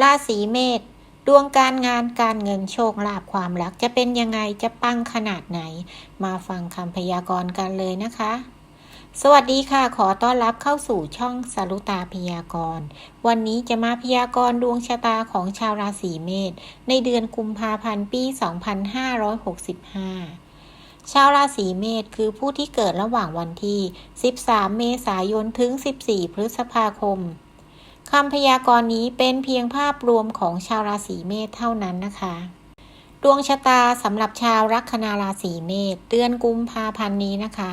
ราศีเมษดวงการงานการเงินโชคลาภความรักจะเป็นยังไงจะปังขนาดไหน มาฟังคำพยากรณ์กันเลยนะคะ สวัสดีค่ะ ขอต้อนรับเข้าสู่ช่องสรุตาพยากรณ์ วันนี้จะมาพยากรณ์ดวงชะตาของชาวราศีเมษในเดือนกุมภาพันธ์ปี 2565ชาวราศีเมษคือผู้ที่เกิดระหว่างวันที่ 13 เมษายน ถึง 14 พฤษภาคม คำพยากรณ์นี้เป็นเพียงภาพรวมของชาวราศีเมษเท่านั้นนะคะ ดวงชะตาสำหรับชาวลัคนาราศีเมษเดือนกุมภาพันธ์นี้นะคะ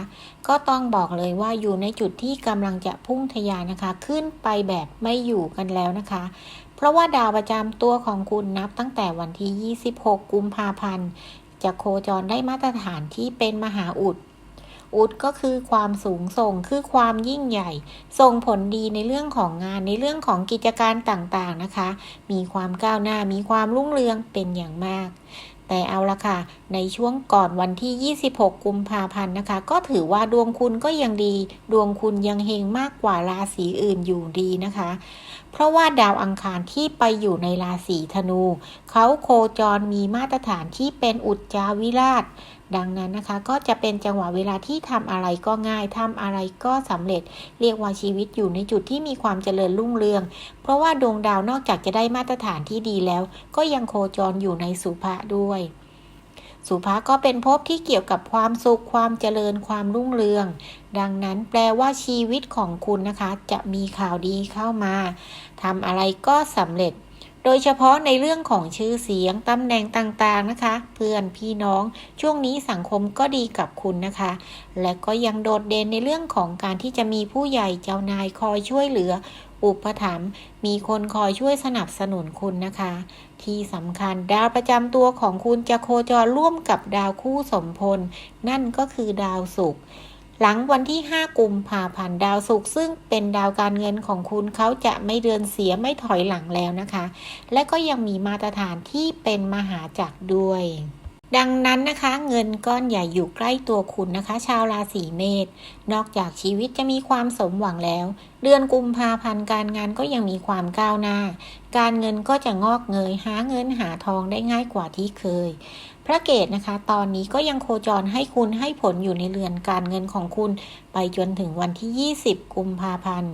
ก็ต้องบอกเลยว่าอยู่ในจุดที่กำลังจะพุ่งทะยานนะคะ ขึ้นไปแบบไม่อยู่กันแล้วนะคะ เพราะว่าดาวประจำตัวของคุณนับตั้งแต่วันที่ 26 กุมภาพันธ์จะโคจรได้มาตรฐานที่เป็นมหาอุด อุดก็คือความสูงส่งคือความยิ่งใหญ่ ส่งผลดีในเรื่องของงานในเรื่องของกิจการต่างๆนะคะ มีความก้าวหน้ามีความรุ่งเรืองเป็นอย่างมาก แต่เอาละค่ะ ในช่วงก่อนวันที่ 26 กุมภาพันธ์นะคะ ก็ถือว่าดวงคุณก็ยังดี ดวงคุณยังเฮงมากกว่าราศีอื่นอยู่ดีนะคะ เพราะว่าดาวอังคารที่ไปอยู่ในราศีธนู เขาโคจรมีมาตรฐานที่เป็นอุจจาวิราช ดังนั้นนะคะ ก็จะเป็นจังหวะเวลาที่ทำอะไรก็ง่ายทำอะไรก็สำเร็จ เรียกว่าชีวิตอยู่ในจุดที่มีความเจริญรุ่งเรือง เพราะว่าดวงดาวนอกจากจะได้มาตรฐานที่ดีแล้ว ก็ยังโคจรอยู่ในสุภะด้วย สุภะก็เป็นภพที่เกี่ยวกับความสุขความเจริญความรุ่งเรือง ดังนั้นแปลว่าชีวิตของคุณนะคะ จะมีข่าวดีเข้ามาทำอะไรก็สำเร็จ โดยเฉพาะในเรื่องของชื่อเสียงตำแหน่งต่างๆนะคะ เพื่อนพี่น้องช่วงนี้สังคมก็ดีกับคุณนะคะ และก็ยังโดดเด่นในเรื่องของการที่จะมีผู้ใหญ่เจ้านายคอยช่วยเหลือ อุปถัมภ์มีคนคอยช่วยสนับสนุนคุณนะคะ ที่สำคัญดาวประจำตัวของคุณจะโคจรร่วมกับดาวคู่สมพล นั่นก็คือดาวศุกร์ หลังวันที่ 5 กุมภาพันธ์ดาวศุกร์ซึ่งเป็นดาวการเงินของคุณเขาจะไม่เดินเสียไม่ถอยหลังแล้วนะคะ และก็ยังมีมาตรฐานที่เป็นมหาจักรด้วย ดังนั้นนะคะ เงินก้อนใหญ่อยู่ใกล้ตัวคุณนะคะ ชาวราศีเมษนอกจากชีวิตจะมีความสมหวังแล้ว เดือนกุมภาพันธ์การงานก็ยังมีความก้าวหน้า การเงินก็จะงอกเงยหาเงินหาทองได้ง่ายกว่าที่เคย ระเกตนะคะ ตอนนี้ก็ยังโคจรให้คุณให้ผลอยู่ในเรือนการเงินของคุณ ไปจนถึงวันที่ 20 กุมภาพันธ์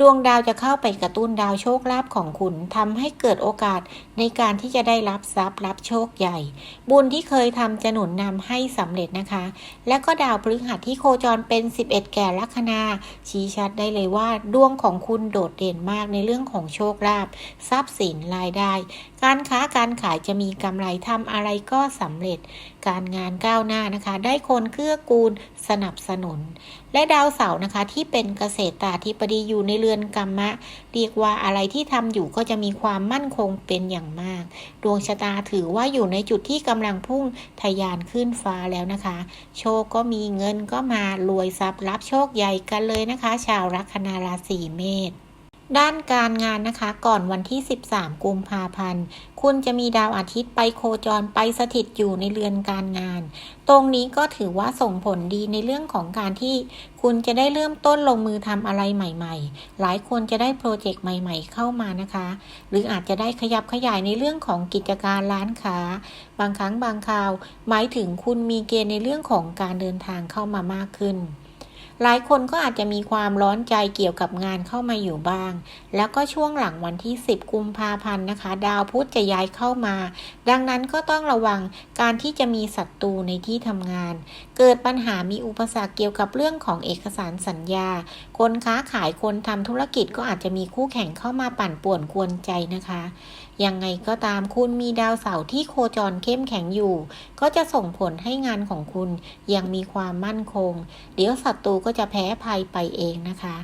ดวงดาวจะเข้าไปกระตุ้นดาวโชคลาภของคุณทำให้เกิดโอกาสในการที่จะได้รับทรัพย์รับโชคใหญ่ บุญที่เคยทำจะหนุนนำให้สำเร็จนะคะ และก็ดาวพฤหัสที่โคจรเป็น 11 แก่ลัคนา ชี้ชัดได้เลยว่าดวงของคุณโดดเด่นมากในเรื่องของโชคลาภทรัพย์สินรายได้ การค้าการขายจะมีกำไรทำอะไรก็สำเร็จ การงานก้าวหน้านะคะ ได้คนเกื้อกูลสนับสนุน และดาวเสาร์นะคะที่เป็นเกษตรตาธิปดีอยู่ในเรือนกรรมะ เรียกว่าอะไรที่ทำอยู่ก็จะมีความมั่นคงเป็นอย่างมาก ดวงชะตาถือว่าอยู่ในจุดที่กำลังพุ่งทะยานขึ้นฟ้าแล้วนะคะ โชคก็มีเงินก็มารวยทรัพย์รับโชคใหญ่กันเลยนะคะ ชาวลัคนาราศีเมษ ด้านการงานนะคะก่อนวันที่ 13 กุมภาพันธ์ คุณจะมีดาวอาทิตย์ไปโคจรไปสถิตอยู่ในเรือนการงาน ตรงนี้ก็ถือว่าส่งผลดีในเรื่องของการที่คุณจะได้เริ่มต้นลงมือทำอะไรใหม่ๆ หลายคนจะได้โปรเจกต์ใหม่ๆ เข้ามานะคะ หรืออาจจะได้ขยับขยายในเรื่องของกิจการร้านค้า บางครั้งบางคราว หมายถึงคุณมีเกณฑ์ในเรื่องของการเดินทางเข้ามามากขึ้น หลายคนก็อาจจะมีความร้อนใจเกี่ยวกับงานเข้ามาอยู่บ้าง แล้วก็ช่วงหลังวันที่ 10 กุมภาพันธ์นะคะ ดาวพุธจะย้ายเข้ามา ดังนั้นก็ต้องระวังการที่จะมีศัตรูในที่ทำงาน เกิดปัญหามีอุปสรรคเกี่ยวกับเรื่องของเอกสารสัญญา คนค้าขายคนทำธุรกิจก็อาจจะมีคู่แข่งเข้ามาปั่นป่วนกวนใจนะคะยังไงก็ตามคุณมีดาวเสาร์ที่โคจรเข้มแข็งอยู่ ก็จะส่งผลให้งานของคุณยังมีความมั่นคง เดี๋ยวศัตรูก็จะแพ้ภัยไปเองนะคะ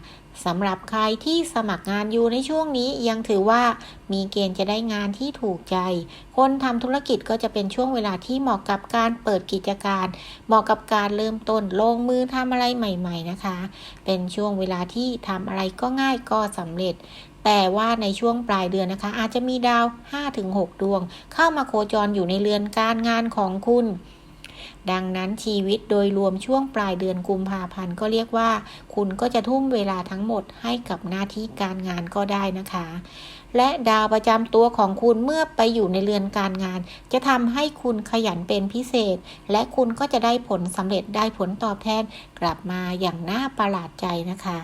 สำหรับใครที่สมัครงานอยู่ในช่วงนี้ยังถือว่ามีเกณฑ์จะได้งานที่ถูกใจ คนทำธุรกิจก็จะเป็นช่วงเวลาที่เหมาะกับการเปิดกิจการ เหมาะกับการเริ่มต้นลงมือทำอะไรใหม่ ๆนะคะ เป็นช่วงเวลาที่ทำอะไรก็ง่ายก็สำเร็จแต่ว่าในช่วงปลายเดือนนะคะ อาจจะมีดาว 5-6 ดวง เข้ามาโคจรอยู่ในเรือนการงานของคุณ ดังนั้นชีวิตโดยรวมช่วงปลายเดือนกุมภาพันธ์ก็เรียกว่า คุณก็จะทุ่มเวลาทั้งหมดให้กับหน้าที่การงานก็ได้นะคะ และดาวประจำตัวของคุณเมื่อไปอยู่ในเรือนการงาน จะทำให้คุณขยันเป็นพิเศษ และคุณก็จะได้ผลสำเร็จได้ผลตอบแทนกลับมาอย่างน่าประหลาดใจนะคะ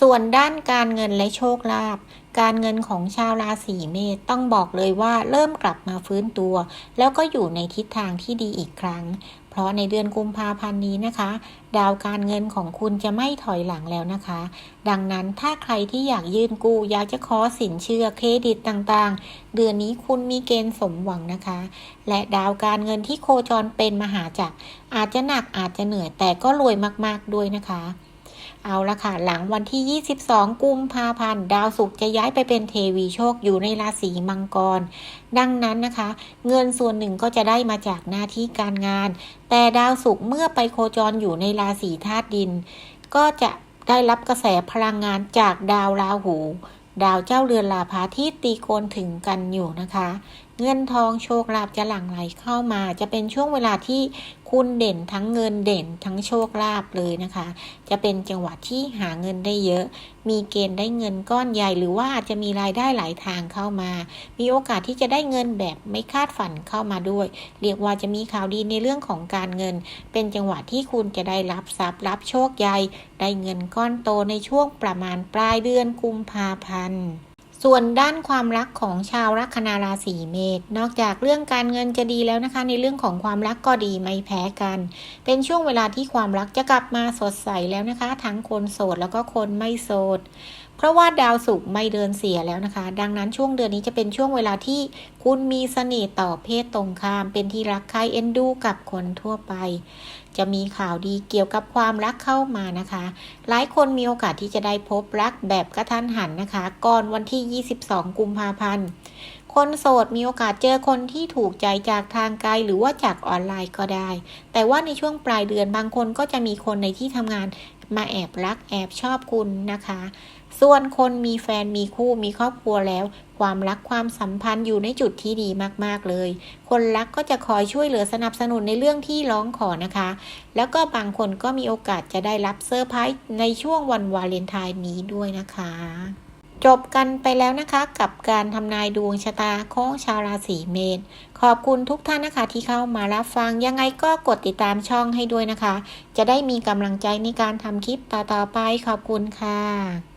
ส่วนด้านการเงินและโชคลาภการเงินของชาวราศีเมษต้องบอกเลยว่าเริ่มกลับมาฟื้นตัว แล้วก็อยู่ในทิศทางที่ดีอีกครั้ง เพราะในเดือนกุมภาพันธ์นี้นะคะ ดาวการเงินของคุณจะไม่ถอยหลังแล้วนะคะ ดังนั้นถ้าใครที่อยากยื่นกู้อยากจะขอสินเชื่อเครดิตต่างๆ เดือนนี้คุณมีเกณฑ์สมหวังนะคะ และดาวการเงินที่โคจรเป็นมหาจักรอาจจะหนักอาจจะเหนื่อยแต่ก็รวยมากๆด้วยนะคะ เอาละค่ะ หลังวันที่ 22 กุมภาพันธ์ดาวศุกร์จะย้ายไปเป็นเทวีโชคอยู่ในราศีมังกร ดังนั้นนะคะ เงินส่วนหนึ่งก็จะได้มาจากหน้าที่การงาน แต่ดาวศุกร์เมื่อไปโคจรอยู่ในราศีธาตุดิน ก็จะได้รับกระแสพลังงานจากดาวราหู ดาวเจ้าเรือนลาภาที่ตีโกนถึงกันอยู่นะคะ เงินทองโชคลาภจะหลั่งไหลเข้ามา จะเป็นช่วงเวลาที่คุณเด่นทั้งเงินเด่นทั้งโชคลาภเลยนะคะ จะเป็นจังหวะที่หาเงินได้เยอะ มีเกณฑ์ได้เงินก้อนใหญ่ หรือว่าอาจจะมีรายได้หลายทางเข้ามา มีโอกาสที่จะได้เงินแบบไม่คาดฝันเข้ามาด้วย เรียกว่าจะมีข่าวดีในเรื่องของการเงิน เป็นจังหวะที่คุณจะได้รับทรัพย์รับโชคใหญ่ ได้เงินก้อนโตในช่วงประมาณปลายเดือนกุมภาพันธ์ ส่วนด้านความรักของชาวลัคนาราศีเมษนอกจากเรื่องการเงินจะดีแล้วนะคะ ในเรื่องของความรักก็ดีไม่แพ้กัน เป็นช่วงเวลาที่ความรักจะกลับมาสดใสแล้วนะคะ ทั้งคนโสดแล้วก็คนไม่โสด เพราะว่าดาวศุกร์ไม่เดินเสียแล้วนะคะ ดังนั้นช่วงเดือนนี้จะเป็นช่วงเวลาที่คุณมีเสน่ห์ต่อเพศตรงข้าม เป็นที่รักใครเอ็นดูกับคนทั่วไป จะมีข่าวดีเกี่ยวกับความรักเข้ามานะคะ หลายคนมีโอกาสที่จะได้พบรักแบบกระทันหันนะคะ ก่อนวันที่ 22 กุมภาพันธ์คนโสดมีโอกาสเจอคนที่ถูกใจจากทางไกลหรือว่าจากออนไลน์ก็ได้ แต่ว่าในช่วงปลายเดือนบางคนก็จะมีคนในที่ทำงานมาแอบรักแอบชอบคุณนะคะ ส่วนคนมีแฟนมีคู่มีครอบครัวแล้ว ความรักความสัมพันธ์อยู่ในจุดที่ดีมากๆเลย คนรักก็จะคอยช่วยเหลือสนับสนุนในเรื่องที่ร้องขอนะคะ แล้วก็บางคนก็มีโอกาสจะได้รับเซอร์ไพรส์ในช่วงวันวาเลนไทน์นี้ด้วยนะคะจบกันไปแล้วนะคะกับการทำนายดวงชะตาของชาวราศีเมษ ขอบคุณทุกท่านนะคะที่เข้ามารับฟังยังไงก็กดติดตามช่องให้ด้วยนะคะ จะได้มีกำลังใจในการทำคลิปต่อๆไปขอบคุณค่ะ